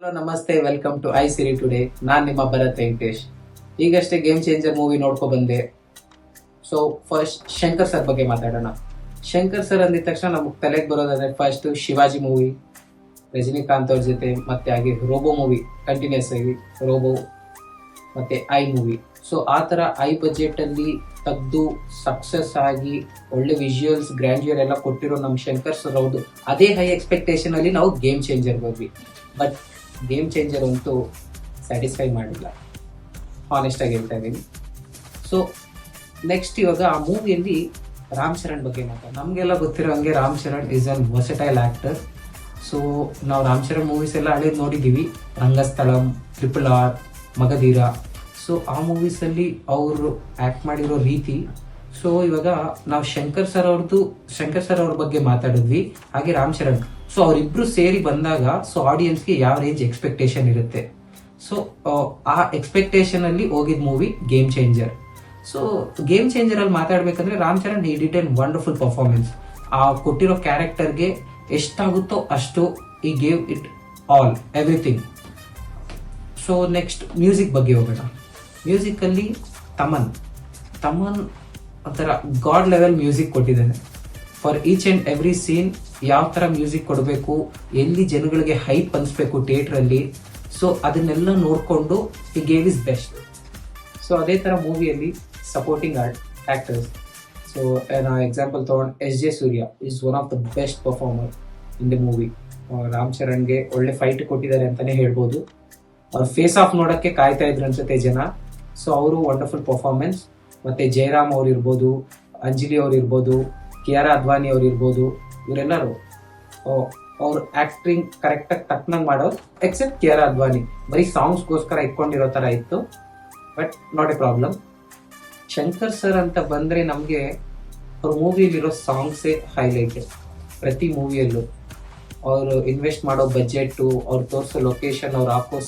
Hello ನಮಸ್ತೆ welcome to I Siri today ನಾನು ನಿಮ್ಮ ಭರತ್ ವೆಂಕಟೇಶ್. ಈಗಷ್ಟೇ ಗೇಮ್ ಚೇಂಜರ್ ಮೂವಿ ನೋಡ್ಕೊ ಬಂದೆ. ಸೊ ಫಸ್ಟ್ ಶಂಕರ್ ಸರ್ ಬಗ್ಗೆ ಮಾತಾಡೋಣ. ಶಂಕರ್ ಸರ್ ಅಂದಿದ ತಕ್ಷಣ ನಮಗೆ ತಲೆಗೆ ಬರೋದಾದ್ರೆ ಫಸ್ಟ್ ಶಿವಾಜಿ ಮೂವಿ ರಜನಿಕಾಂತ್ ಅವ್ರ ಜೊತೆ, ಮತ್ತೆ ಹಾಗೆ ರೋಬೋ ಮೂವಿ ಕಂಟಿನ್ಯೂಸ್ ಆಗಿ ರೋಬೋ, ಮತ್ತೆ ಐ ಮೂವಿ ಸೊ ಆ ಥರ ಐ ಬಜೆಟಲ್ಲಿ ತೆಗೆದು ಸಕ್ಸಸ್ ಆಗಿ ಒಳ್ಳೆ ವಿಜುವಲ್ಸ್ ಗ್ರ್ಯಾಂಡ್ಯೂರ್ ಎಲ್ಲ ಕೊಟ್ಟಿರೋ ನಮ್ಮ ಶಂಕರ್ ಸರ್ ಹೌದು ಅದೇ ಹೈ ಎಕ್ಸ್ಪೆಕ್ಟೇಷನ್ ಅಲ್ಲಿ ನಾವು ಗೇಮ್ ಚೇಂಜರ್ ಹೋದ್ವಿ. ಬಟ್ ಗೇಮ್ ಚೇಂಜರ್ ಅಂತೂ ಸ್ಯಾಟಿಸ್ಫೈ ಮಾಡಿಲ್ಲ. ಆನೆಸ್ಟ್ ಆಗಿ ಹೇಳ್ತಾ ಇದ್ದೀನಿ. ಸೊ ನೆಕ್ಸ್ಟ್ ಇವಾಗ ಆ ಮೂವಿಯಲ್ಲಿ ರಾಮ್ ಚರಣ್ ಬಗ್ಗೆ ಮಾತಾಡ ನಮಗೆಲ್ಲ ಗೊತ್ತಿರೋ ಹಂಗೆ Ram Charan is an versatile actor so ನಾವು ರಾಮ್ ಚರಣ್ ಮೂವೀಸ್ ಎಲ್ಲ ಹಳೇದು ನೋಡಿದ್ದೀವಿ. Rangasthalam triple R Magadheera so ಆ ಮೂವೀಸಲ್ಲಿ ಅವರು ಆ್ಯಕ್ಟ್ ಮಾಡಿರೋ ರೀತಿ. ಸೊ ಇವಾಗ ನಾವು ಶಂಕರ್ ಸರ್ ಅವ್ರದ್ದು ಶಂಕರ್ ಸರ್ ಅವ್ರ ಬಗ್ಗೆ ಮಾತಾಡಿದ್ವಿ. ಹಾಗೆ ರಾಮ್ ಚರಣ್ ಸೊ ಅವರಿಬ್ರು ಸೇರಿ ಬಂದಾಗ ಸೊ ಆಡಿಯನ್ಸ್ಗೆ ಯಾವ ರೇಂಜ್ ಎಕ್ಸ್ಪೆಕ್ಟೇಷನ್ ಇರುತ್ತೆ? ಸೊ ಆ ಎಕ್ಸ್ಪೆಕ್ಟೇಷನ್ ಅಲ್ಲಿ ಹೋಗಿದ್ movie game changer so game changer ಅಲ್ಲಿ ಮಾತಾಡ್ಬೇಕಂದ್ರೆ ರಾಮ್ ಚರಣ್ ಈ ಡಿಟ್ ವಂಡರ್ಫುಲ್ ಪರ್ಫಾರ್ಮೆನ್ಸ್ ಆ ಕೊಟ್ಟಿರೋ ಕ್ಯಾರೆಕ್ಟರ್ಗೆ ಎಷ್ಟಾಗುತ್ತೋ ಅಷ್ಟು ಈ gave it all everything so next music ಬಗ್ಗೆ ಹೋಗೋಣ. ಮ್ಯೂಸಿಕಲ್ಲಿ ತಮನ್. ತಮನ್ ಒಂಥರ ಗಾಡ್ ಲೆವೆಲ್ ಮ್ಯೂಸಿಕ್ ಕೊಟ್ಟಿದ್ದಾನೆ. For each and every scene ಯಾವ ಥರ ಮ್ಯೂಸಿಕ್ ಕೊಡಬೇಕು, ಎಲ್ಲಿ ಜನಗಳಿಗೆ ಹೈಪ್ ಅನಿಸ್ಬೇಕು ಥಿಯೇಟ್ರಲ್ಲಿ, ಸೊ ಅದನ್ನೆಲ್ಲ ನೋಡಿಕೊಂಡು ಈ ಗೇವ್ ಇಸ್ ಬೆಸ್ಟ್ ಸೊ ಅದೇ ಥರ ಮೂವಿಯಲ್ಲಿ ಸಪೋರ್ಟಿಂಗ್ ಆರ್ಟ್ ಆ್ಯಕ್ಟರ್ಸ್ ಸೊ ನಾ ಎಕ್ಸಾಂಪಲ್ ತೊಗೊಂಡು S J Suryah is one of the best performer in the movie Ram ಚರಣ್ಗೆ ಒಳ್ಳೆ ಫೈಟ್ ಕೊಟ್ಟಿದ್ದಾರೆ ಅಂತಲೇ ಹೇಳ್ಬೋದು. ಅವ್ರ ಫೇಸ್ ಆಫ್ ನೋಡೋಕ್ಕೆ ಕಾಯ್ತಾ ಇದ್ರು ಅನ್ಸುತ್ತೆ ಜನ. ಸೊ ಅವರು ವಂಡರ್ಫುಲ್ ಪರ್ಫಾರ್ಮೆನ್ಸ್ ಮತ್ತೆ ಜಯರಾಮ್ ಅವ್ರು ಇರ್ಬೋದು ಅಂಜಲಿ ಅವ್ರು ಇರ್ಬೋದು ಆರ್ ಅದ್ವಾನಿ ಅವ್ರು ಇರ್ಬೋದು ಇವರೆಲ್ಲರೂ ಅವ್ರ ಆಕ್ಟಿಂಗ್ ಕರೆಕ್ಟಾಗಿ ತಕ್ಕನಂಗೆ ಮಾಡೋರು ಎಕ್ಸೆಪ್ಟ್ ಆರ್ ಅದ್ವಾನಿ. ಬರೀ ಸಾಂಗ್ಸ್ಗೋಸ್ಕರ ಇಟ್ಕೊಂಡಿರೋ ಥರ ಇತ್ತು but not a problem Shankar sir ಅಂತ ಬಂದರೆ ನಮಗೆ ಅವ್ರ ಮೂವಿಯಲ್ಲಿರೋ ಸಾಂಗ್ಸೇ ಹೈಲೈಟ್ ಪ್ರತಿ ಮೂವಿಯಲ್ಲೂ ಅವರು ಇನ್ವೆಸ್ಟ್ ಮಾಡೋ ಬಜೆಟ್ಟು ಅವ್ರು ತೋರಿಸೋ ಲೊಕೇಶನ್ ಅವ್ರು ಹಾಕೋ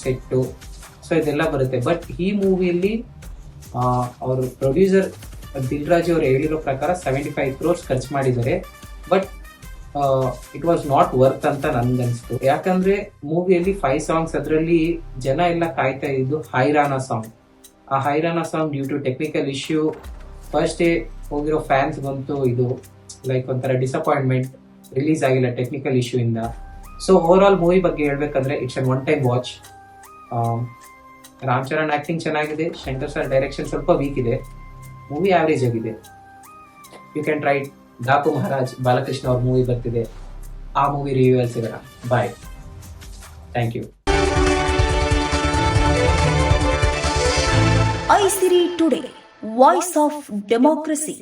ಸೊ ಇದೆಲ್ಲ ಬರುತ್ತೆ. ಬಟ್ ಈ ಮೂವಿಯಲ್ಲಿ ಅವರು ಪ್ರೊಡ್ಯೂಸರ್ ದಿಲ್ರಾಜ್ ಅವರು ಹೇಳಿರೋ ಪ್ರಕಾರ ಸೆವೆಂಟಿ ಫೈವ್ ಕ್ರೋರ್ಸ್ ಖರ್ಚು ಮಾಡಿದ್ದಾರೆ. But it was not worth ಅಂತ ನನ್ಗನ್ಸ್ತು. ಯಾಕಂದ್ರೆ ಮೂವಿಯಲ್ಲಿ ಫೈವ್ ಸಾಂಗ್ಸ್ ಅದರಲ್ಲಿ ಜನ ಎಲ್ಲ ಕಾಯ್ತಾ ಇದ್ದು ಹೈರಾನ ಸಾಂಗ್ ಆ Hairana song due to technical issue first day ಹೋಗಿರೋ ಫ್ಯಾನ್ಸ್ ಬಂತು ಇದು ಲೈಕ್ ಒಂಥರ ಡಿಸಪಾಯಿಂಟ್ಮೆಂಟ್ ರಿಲೀಸ್ ಆಗಿಲ್ಲ ಟೆಕ್ನಿಕಲ್ ಇಶ್ಯೂ ಇಂದ. ಸೊ ಓವರ್ ಆಲ್ ಮೂವಿ ಬಗ್ಗೆ ಹೇಳ್ಬೇಕಂದ್ರೆ it's an one time watch Ram Charan acting ಚೆನ್ನಾಗಿದೆ, ಶಂಕರ್ ಸರ್ ಡೈರೆಕ್ಷನ್ ಸ್ವಲ್ಪ ವೀಕ್ ಇದೆ. ಮೂವಿ ಆವರೇಜ್ ಆಗಿದೆ. You can try Daaku Maharaaj Balakrishna ಅವ್ರ ಮೂವಿ ಬರ್ತಿದೆ. ಆ ಮೂವಿ ರಿವ್ಯೂ ಅಲ್ಲಿ ಸಿಗೋಣ. Bye thank you I Siri today voice of democracy